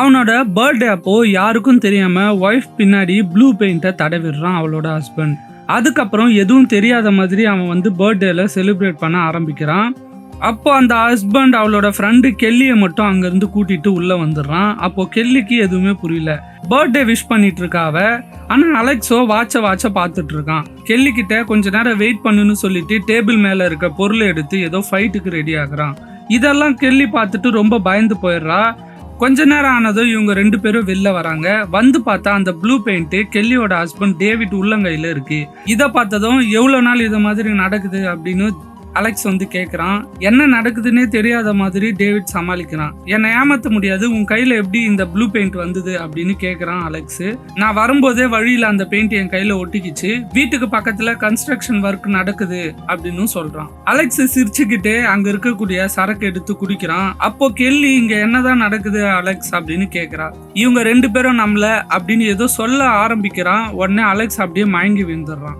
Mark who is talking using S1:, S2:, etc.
S1: அவனோட பர்த்டே அப்போ யாருக்கும் தெரியாம ஒய்ஃப் பின்னாடி ப்ளூ பெயிண்ட்டை தடவிடுறான் அவளோட ஹஸ்பண்ட் அதுக்கப்புறம் எதுவும் தெரியாத மாதிரி அவன் வந்து பர்த்டேல செலிப்ரேட் பண்ண ஆரம்பிக்கிறான். அப்போ அந்த ஹஸ்பண்ட் அவளோட ஃப்ரெண்டு கெல்லியை மட்டும் அங்கேருந்து கூட்டிட்டு உள்ளே வந்துடுறான். அப்போ கெல்லிக்கு எதுவுமே புரியல. பர்த்டே விஷ் பண்ணிட்டு இருக்காவ ஆனால் அலெக்ஸோ வாட்ச வாட்ச பார்த்துட்டு இருக்கான். கெல்லிக்கிட்ட கொஞ்ச நேரம் வெயிட் பண்ணுன்னு சொல்லிட்டு டேபிள் மேலே இருக்க பொருளை எடுத்து ஏதோ ஃபைட்டுக்கு ரெடி ஆகுறான். இதெல்லாம் கெல்லி பார்த்துட்டு ரொம்ப பயந்து போயிடுறா. கொஞ்ச நேரம் ஆனதும் இவங்க ரெண்டு பேரும் வெளில வராங்க. வந்து பார்த்தா அந்த ப்ளூ பெயிண்ட் கெல்லியோட ஹஸ்பண்ட் டேவிட் உள்ளங்கையில இருக்கு. இதை பார்த்ததும் எவ்வளோ நாள் இது மாதிரி நடக்குது அப்படின்னு அலெக்ஸ் வந்து கேட்குறான் என்ன நடக்குதுன்னே தெரியாத மாதிரி டேவிட் சமாளிக்கிறான். என்னை ஏமாற்ற முடியாது உன் கையில் எப்படி இந்த ப்ளூ பெயிண்ட் வந்தது? அப்படின்னு கேட்குறான் அலெக்ஸ் நான் வரும்போதே வழியில் அந்த பெயிண்ட் என் கையில் ஒட்டிக்கிச்சு வீட்டுக்கு பக்கத்தில் கன்ஸ்ட்ரக்ஷன் ஒர்க் நடக்குது அப்படின்னு சொல்கிறான் அலெக்ஸ் சிரிச்சுக்கிட்டே அங்கே இருக்கக்கூடிய சரக்கு எடுத்து குடிக்கிறான். அப்போ கெல்லி இங்கே என்னதான் நடக்குது அலெக்ஸ் அப்படின்னு கேட்குறா இவங்க ரெண்டு பேரும் நம்மள அப்படின்னு ஏதோ சொல்ல ஆரம்பிக்கிறான். உடனே அலெக்ஸ் அப்படியே மயங்கி விழுந்துடுறான்.